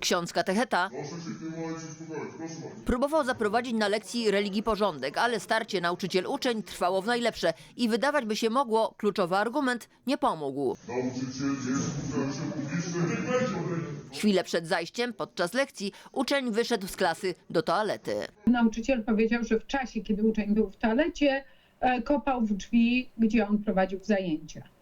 Ksiądz katecheta próbował zaprowadzić na lekcji religii porządek, ale starcie nauczyciel-uczeń trwało w najlepsze i wydawać by się mogło, kluczowy argument nie pomógł. Chwilę przed zajściem, podczas lekcji, uczeń wyszedł z klasy do toalety. Nauczyciel powiedział, że w czasie, kiedy uczeń był w toalecie, e, kopał w drzwi, gdzie on prowadził zajęcia.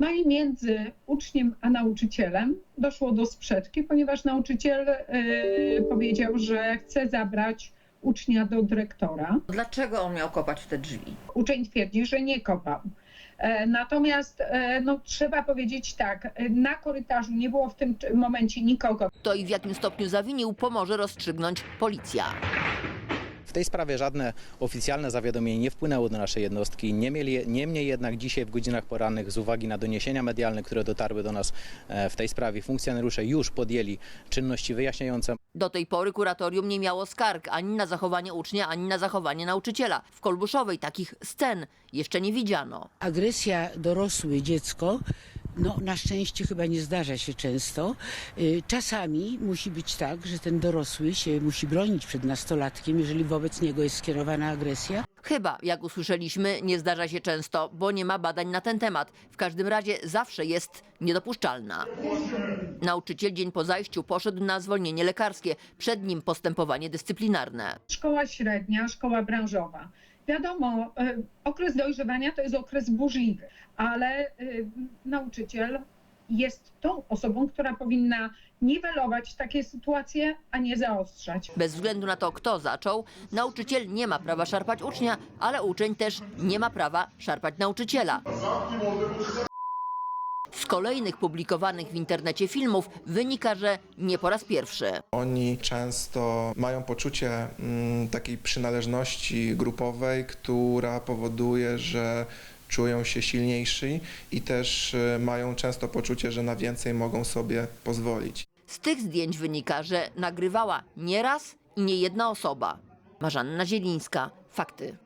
No i między uczniem a nauczycielem doszło do sprzeczki, ponieważ nauczyciel e, powiedział, że chce zabrać ucznia do dyrektora. Dlaczego on miał kopać w te drzwi? Uczeń twierdzi, że nie kopał. E, Natomiast e, no, trzeba powiedzieć tak, na korytarzu nie było w tym momencie nikogo. To i w jakim stopniu zawinił, pomoże rozstrzygnąć policja. W tej sprawie żadne oficjalne zawiadomienie nie wpłynęło do naszej jednostki. Niemniej, niemniej jednak dzisiaj w godzinach porannych z uwagi na doniesienia medialne, które dotarły do nas e, w tej sprawie, funkcjonariusze już podjęli czynności wyjaśniające. Do tej pory kuratorium nie miało skarg ani na zachowanie ucznia, ani na zachowanie nauczyciela. W Kolbuszowej takich scen jeszcze nie widziano. agresja dorosły dziecko, no na szczęście chyba nie zdarza się często. Y, Czasami musi być tak, że ten dorosły się musi bronić przed nastolatkiem, jeżeli wobec niego jest skierowana agresja. Chyba, jak usłyszeliśmy, nie zdarza się często, bo nie ma badań na ten temat. W każdym razie zawsze jest niedopuszczalna. Nauczyciel dzień po zajściu poszedł na zwolnienie lekarskie, przed nim postępowanie dyscyplinarne. Szkoła średnia, szkoła branżowa. Wiadomo, e, okres dojrzewania to jest okres burzliwy, ale e, nauczyciel jest tą osobą, która powinna niwelować takie sytuacje, a nie zaostrzać. Bez względu na to, kto zaczął, nauczyciel nie ma prawa szarpać ucznia, ale uczeń też nie ma prawa szarpać nauczyciela. Z kolejnych publikowanych w internecie filmów wynika, że nie po raz pierwszy. Oni często mają poczucie mm, takiej przynależności grupowej, która powoduje, że czują się silniejsi i też y, mają często poczucie, że na więcej mogą sobie pozwolić. Z tych zdjęć wynika, że nagrywała nie raz i nie jedna osoba. Marzanna Zielińska. Fakty.